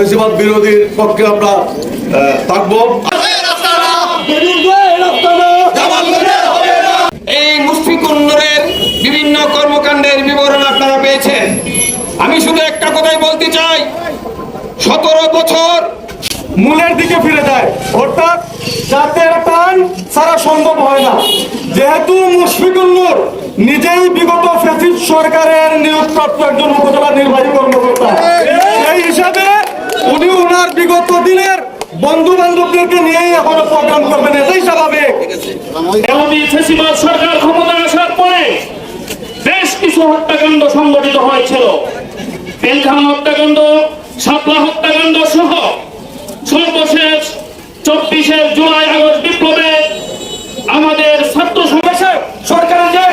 বেশিরভাগ বিরোধীর পক্ষে আমরা থাকব। এই মুশফিকুন্নরের বিভিন্ন কর্মকাণ্ডের বিবরণ আপনারা পেয়েছেন। আমি শুধু একটা কথাই বলতে চাই সতেরো বছর মূলের দিকে ফিরে যায়। অর্থাৎ জাতের টান সারা সম্ভব হয় না। যেহেতু মুশফিকুল নূর নিজেই বিগত ফেসিস সরকারের নিয়োগপ্রাপ্ত একজন উপজেলা নির্বাহী কর্মকর্তা। সেই হিসাবে উনার বিগত দিনের বন্ধু বান্ধবদেরকে নিয়েই এখনও প্রোগ্রাম করবেন, এটাই স্বাভাবিক। সরকার ক্ষমতা আসার পরে বেশ কিছু হত্যাকাণ্ড সংগঠিত হয়েছিল। বেলখানা হত্যাকাণ্ড সাপলা হত্যাকাণ্ড সহ সর্বশেষ চব্বিশে জুলাই আগস্ট বিপ্লবে আমাদের ছাত্র সমাবেশে সরকারের যে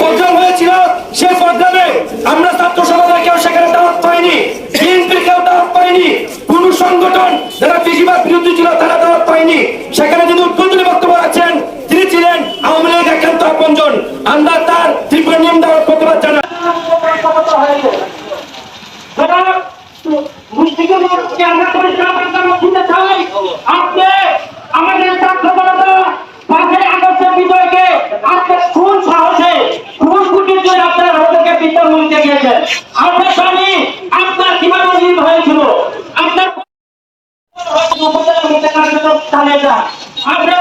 প্রোগ্রাম হয়েছিল সেই প্রোগ্রামে আমরা ছাত্র সমাজের কেউ সেখানে দাওয়াত পাইনি বিএনপির কেউ দাওয়াত পাইনি কোন সংগঠন যারা বেশিরভাগ বিরোধী ছিল পাইনি সেখানে যিনি উদ্বোধনী বক্তব্য রাখছেন, তিনি ছিলেন আওয়ামী লীগ একান্ত আপনজন। আমরা তার তীব্র নিয়ম দেওয়ার প্রতিবাদ জানাই। আপনি কোন কোন আপনারা জানি আপনার কীভাবে নির্ভ হয়েছিল আপনার উপজেলার মধ্যে কার্যক্রম চালিয়ে যান। আমরা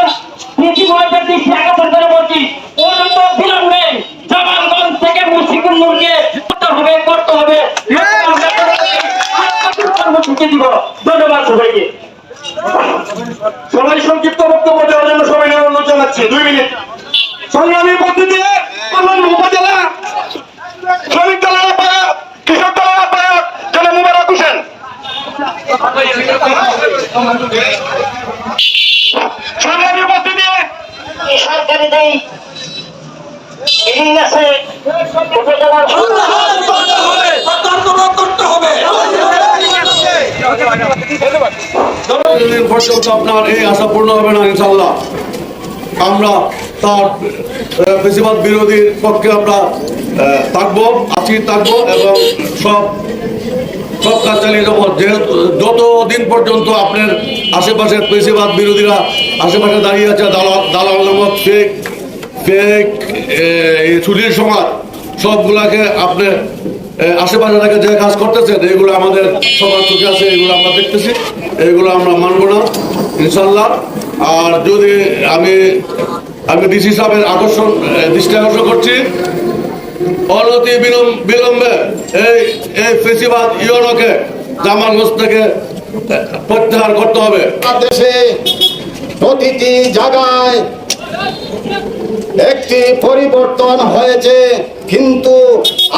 নীতি মহাজের দৃষ্টি আকর্ষণ করে বলছি অনন্ত বিলম্বে জামালগঞ্জ থেকে মুশিকুল নূরকে করতে হবে করতে হবে। কর্মসূচি দিব। ধন্যবাদ সবাইকে। সবাই সংক্ষিপ্ত বক্তব্য দেওয়ার জন্য সবাই অনুরোধ জানাচ্ছি। দুই মিনিট। সংগ্রামী পদ্ধতিতে কল্যাণ উপজেলা শ্রমিক দলের আহ্বায়ক কৃষক দলের আহ্বায়ক জনাব মুবারক হোসেন। সংগ্রামী উপস্থিতি সরকারি যেই আছে উপজেলার যতদিন পর্যন্ত আপনার এই আশা পূর্ণ হবে না ইনশাল্লাহ আমরা তার বেশিরভাগ বিরোধীর পক্ষে আমরা থাকব আছি থাকব এবং সব সব কাজ চালিয়ে যাব যেহেতু যতদিন পর্যন্ত আপনার আশেপাশের বেশিরভাগ বিরোধীরা আশেপাশে দাঁড়িয়ে আছে, দালাল দালাল ফেক ফেক ছুটির সমাজ, সবগুলাকে আপনি আশেপাশে থেকে যে কাজ করতেছেন, এগুলো আমাদের সবার চোখে আছে, এগুলো আমরা দেখতেছি, এগুলো আমরা মানবো না ইনশাল্লাহ আর যদি আমি আমি ডিসি সাহেবের আকর্ষণ দৃষ্টি আকর্ষণ করছি অনতি বিলম্বে এই এই ফেসিবাদ ইউনোকে জামালগঞ্জ থেকে প্রত্যাহার করতে হবে। দেশে প্রতিটি জায়গায় একটি পরিবর্তন হয়েছে, কিন্তু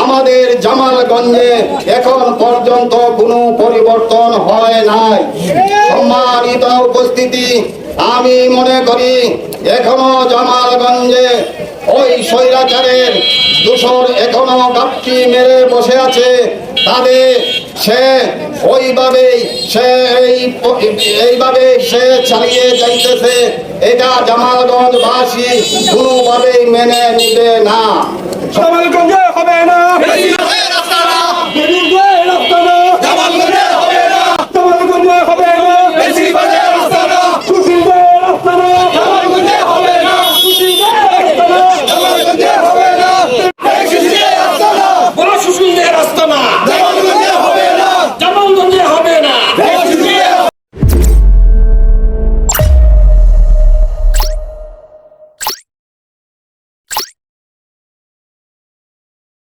আমাদের জামালগঞ্জে এখন পর্যন্ত কোনো পরিবর্তন হয় নাই। সম্মানিত উপস্থিতি, আমি মনে করি, এখনও জামালগঞ্জে ওই স্বৈরাচারের দূষণ এখনও গাপটি মেরে বসে আছে। তাদের সে ওইভাবে সে এই এইভাবে সে চালিয়ে যাইতেছে। এটা জামালগঞ্জবাসী কোনোভাবেই মেনে নিবে না।